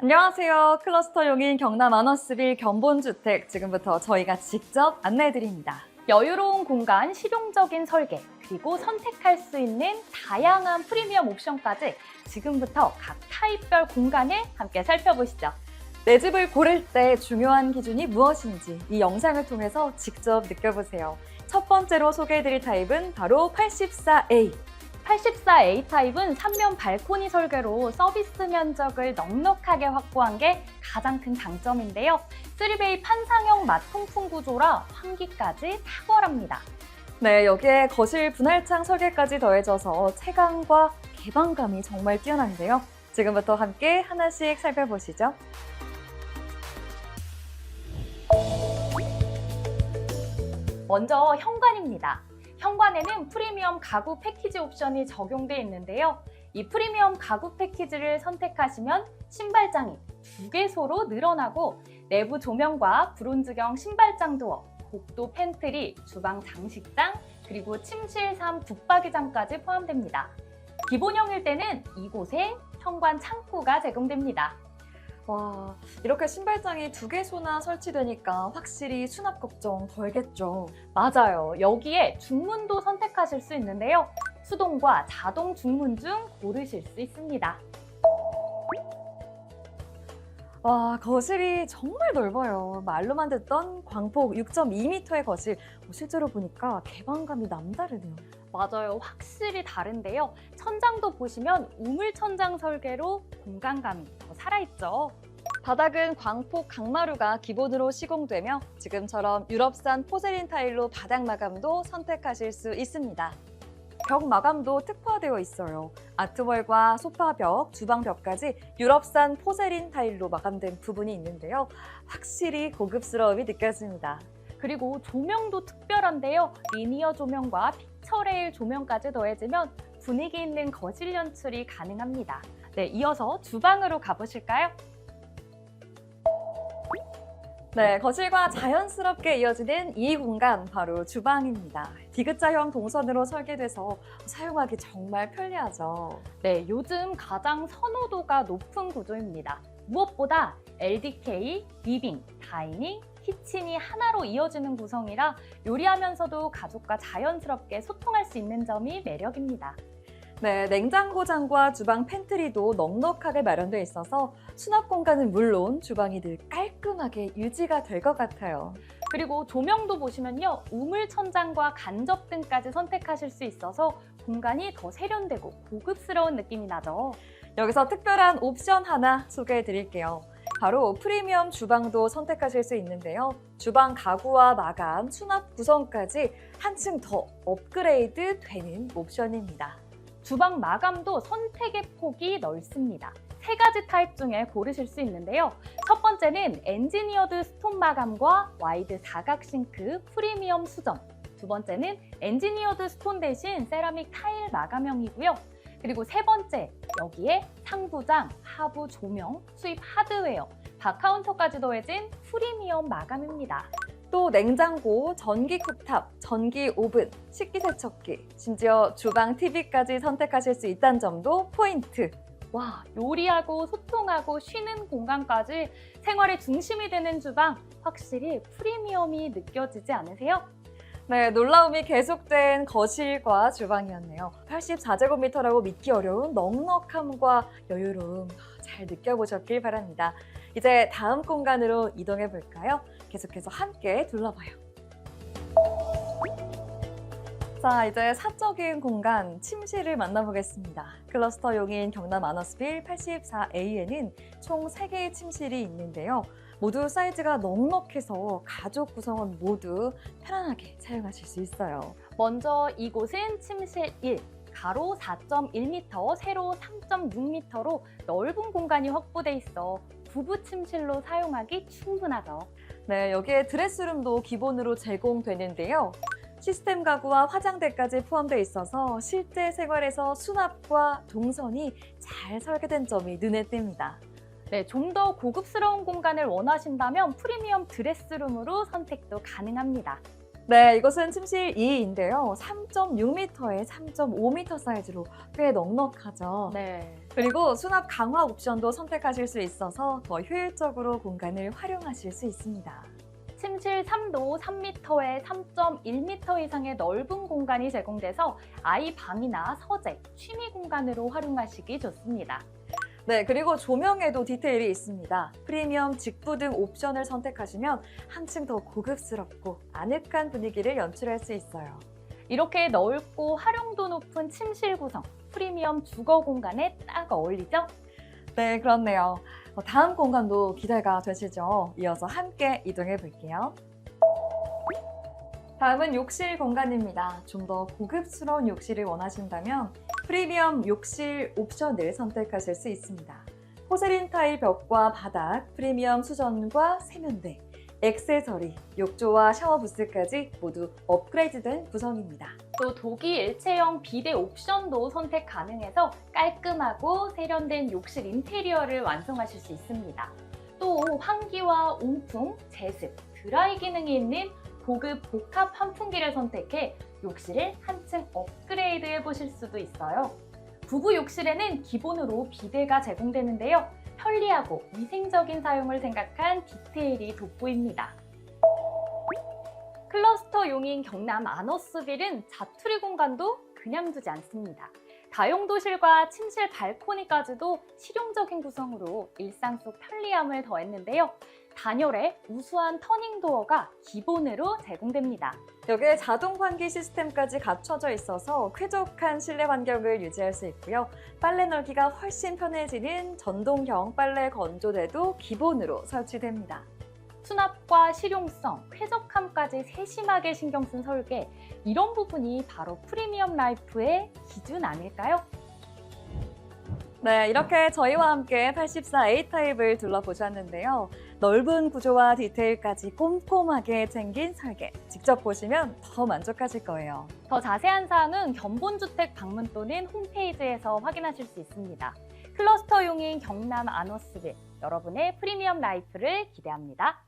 안녕하세요. 클러스터 용인 경남 아너스빌 견본주택 지금부터 저희가 직접 안내해드립니다. 여유로운 공간, 실용적인 설계, 그리고 선택할 수 있는 다양한 프리미엄 옵션까지 지금부터 각 타입별 공간을 함께 살펴보시죠. 내 집을 고를 때 중요한 기준이 무엇인지 이 영상을 통해서 직접 느껴보세요. 첫 번째로 소개해드릴 타입은 바로 84A. 84A 타입은 3면 발코니 설계로 서비스 면적을 넉넉하게 확보한 게 가장 큰 장점인데요. 3베이 판상형 마통풍 구조라 환기까지 탁월합니다. 네, 여기에 거실 분할창 설계까지 더해져서 채광과 개방감이 정말 뛰어난데요. 지금부터 함께 하나씩 살펴보시죠. 먼저 현관입니다. 현관에는 프리미엄 가구 패키지 옵션이 적용되어 있는데요. 이 프리미엄 가구 패키지를 선택하시면 신발장이 두 개소로 늘어나고 내부 조명과 브론즈경 신발장 도어, 복도 팬트리, 주방 장식장, 그리고 침실 3 붙박이장까지 포함됩니다. 기본형일 때는 이곳에 현관 창고가 제공됩니다. 와, 이렇게 신발장이 두 개소나 설치되니까 확실히 수납 걱정 덜겠죠. 맞아요. 여기에 중문도 선택하실 수 있는데요. 수동과 자동 중문 중 고르실 수 있습니다. 와, 거실이 정말 넓어요. 말로만 듣던 광폭 6.2m의 거실. 뭐 실제로 보니까 개방감이 남다르네요. 맞아요. 확실히 다른데요. 천장도 보시면 우물 천장 설계로 공간감이 더 살아있죠. 바닥은 광폭 강마루가 기본으로 시공되며 지금처럼 유럽산 포세린 타일로 바닥 마감도 선택하실 수 있습니다. 벽 마감도 특화되어 있어요. 아트월과 소파벽, 주방벽까지 유럽산 포세린 타일로 마감된 부분이 있는데요. 확실히 고급스러움이 느껴집니다. 그리고 조명도 특별한데요. 리니어 조명과 픽처레일 조명까지 더해지면 분위기 있는 거실 연출이 가능합니다. 네, 이어서 주방으로 가보실까요? 네, 거실과 자연스럽게 이어지는 이 공간 바로 주방입니다. 디귿자형 동선으로 설계돼서 사용하기 정말 편리하죠. 네, 요즘 가장 선호도가 높은 구조입니다. 무엇보다 LDK, 리빙, 다이닝, 키친이 하나로 이어지는 구성이라 요리하면서도 가족과 자연스럽게 소통할 수 있는 점이 매력입니다. 네, 냉장고장과 주방 팬트리도 넉넉하게 마련되어 있어서 수납 공간은 물론 주방이 늘 깔끔하게 유지가 될 것 같아요. 그리고 조명도 보시면요. 우물 천장과 간접 등까지 선택하실 수 있어서 공간이 더 세련되고 고급스러운 느낌이 나죠. 여기서 특별한 옵션 하나 소개해 드릴게요. 바로 프리미엄 주방도 선택하실 수 있는데요. 주방 가구와 마감, 수납 구성까지 한층 더 업그레이드 되는 옵션입니다. 주방 마감도 선택의 폭이 넓습니다. 세 가지 타입 중에 고르실 수 있는데요. 첫 번째는 엔지니어드 스톤 마감과 와이드 사각 싱크 프리미엄 수전. 두 번째는 엔지니어드 스톤 대신 세라믹 타일 마감형이고요. 그리고 세 번째, 여기에 상부장, 하부 조명, 수입 하드웨어, 바카운터까지 더해진 프리미엄 마감입니다. 또 냉장고, 전기 쿡탑, 전기 오븐, 식기세척기, 심지어 주방 TV까지 선택하실 수 있다는 점도 포인트. 와, 요리하고 소통하고 쉬는 공간까지 생활의 중심이 되는 주방 확실히 프리미엄이 느껴지지 않으세요? 네, 놀라움이 계속된 거실과 주방이었네요. 84제곱미터라고 믿기 어려운 넉넉함과 여유로움 잘 느껴보셨길 바랍니다. 이제 다음 공간으로 이동해 볼까요? 계속해서 함께 둘러봐요. 자, 이제 사적인 공간 침실을 만나보겠습니다. 클러스터 용인 경남 아너스빌 84A에는 총 3개의 침실이 있는데요. 모두 사이즈가 넉넉해서 가족 구성원 모두 편안하게 사용하실 수 있어요. 먼저 이곳은 침실 1, 가로 4.1m, 세로 3.6m로 넓은 공간이 확보돼 있어 부부 침실로 사용하기 충분하죠. 네, 여기에 드레스룸도 기본으로 제공되는데요. 시스템 가구와 화장대까지 포함되어 있어서 실제 생활에서 수납과 동선이 잘 설계된 점이 눈에 띕니다. 네, 좀 더 고급스러운 공간을 원하신다면 프리미엄 드레스룸으로 선택도 가능합니다. 네, 이것은 침실 2인데요. 3.6m에 3.5m 사이즈로 꽤 넉넉하죠. 네. 그리고 수납 강화 옵션도 선택하실 수 있어서 더 효율적으로 공간을 활용하실 수 있습니다. 침실 3도 3m에 3.1m 이상의 넓은 공간이 제공돼서 아이 방이나 서재, 취미 공간으로 활용하시기 좋습니다. 네, 그리고 조명에도 디테일이 있습니다. 프리미엄 직부 등 옵션을 선택하시면 한층 더 고급스럽고 아늑한 분위기를 연출할 수 있어요. 이렇게 넓고 활용도 높은 침실 구성, 프리미엄 주거 공간에 딱 어울리죠? 네, 그렇네요. 어, 다음 공간도 기대가 되시죠? 이어서 함께 이동해 볼게요. 다음은 욕실 공간입니다. 좀 더 고급스러운 욕실을 원하신다면 프리미엄 욕실 옵션을 선택하실 수 있습니다. 포세린 타일 벽과 바닥, 프리미엄 수전과 세면대, 액세서리, 욕조와 샤워 부스까지 모두 업그레이드된 구성입니다. 또 독일 일체형 비대 옵션도 선택 가능해서 깔끔하고 세련된 욕실 인테리어를 완성하실 수 있습니다. 또 환기와 온풍, 제습, 드라이 기능이 있는 고급 복합 환풍기를 선택해 욕실을 한층 업그레이드 해 보실 수도 있어요. 부부 욕실에는 기본으로 비데가 제공되는데요. 편리하고 위생적인 사용을 생각한 디테일이 돋보입니다. 클러스터 용인 경남 아너스빌은 자투리 공간도 그냥 두지 않습니다. 다용도실과 침실 발코니까지도 실용적인 구성으로 일상 속 편리함을 더했는데요. 단열에 우수한 터닝도어가 기본으로 제공됩니다. 여기에 자동 환기 시스템까지 갖춰져 있어서 쾌적한 실내 환경을 유지할 수 있고요. 빨래 널기가 훨씬 편해지는 전동형 빨래 건조대도 기본으로 설치됩니다. 수납과 실용성, 쾌적함까지 세심하게 신경 쓴 설계, 이런 부분이 바로 프리미엄 라이프의 기준 아닐까요? 네, 이렇게 저희와 함께 84A 타입을 둘러보셨는데요. 넓은 구조와 디테일까지 꼼꼼하게 챙긴 설계. 직접 보시면 더 만족하실 거예요. 더 자세한 사항은 견본주택 방문 또는 홈페이지에서 확인하실 수 있습니다. 클러스터용인 경남 아너스빌, 여러분의 프리미엄 라이프를 기대합니다.